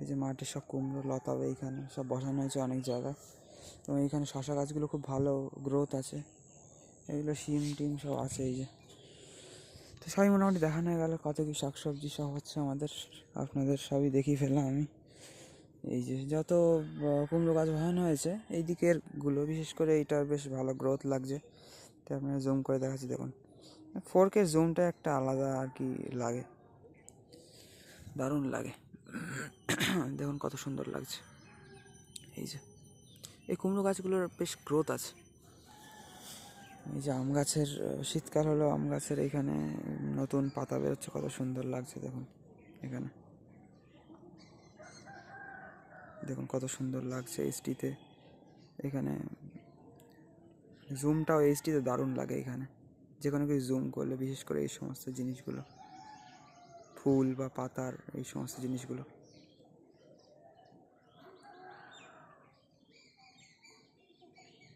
এই যে মাটির সব কুমড়ো, লতা এইখানে সব বসানো হয়েছে অনেক জায়গায় এবং এইখানে শশা গাছগুলো খুব ভালো গ্রোথ আছে। এগুলো শিম টিম সব আছে এই যে। তো সবই মোটামুটি দেখানো হয়ে গেল কত কি শাকসবজি সব হচ্ছে আমাদের। আপনাদের সবই দেখিয়ে ফেললাম আমি। এই যে যত কুমড়ো গাছ বসানো হয়েছে এই দিকেরগুলো, বিশেষ করে এইটার বেশ ভালো গ্রোথ লাগছে। তো আপনারা জুম করে দেখাচ্ছি, দেখুন। ফোরকের জুমটা একটা আলাদা আর কি লাগে। দারুণ লাগে। দেখুন কত সুন্দর লাগছে। এই যে, এই কুমড়ো গাছগুলোর বেশ গ্রোথ আছে। এই যে আম গাছের, শীতকাল হলো আম গাছের এখানে নতুন পাতা বেরোচ্ছে, কত সুন্দর লাগছে দেখুন এখানে। দেখুন কত সুন্দর লাগছে এইচডিতে এখানে জুমটাও এইচডিতে দারুণ লাগে এখানে। যে কোনো কিছু জুম করলে, বিশেষ করে এই সমস্ত জিনিসগুলো, ফুল বা পাতার এই সমস্ত জিনিসগুলো।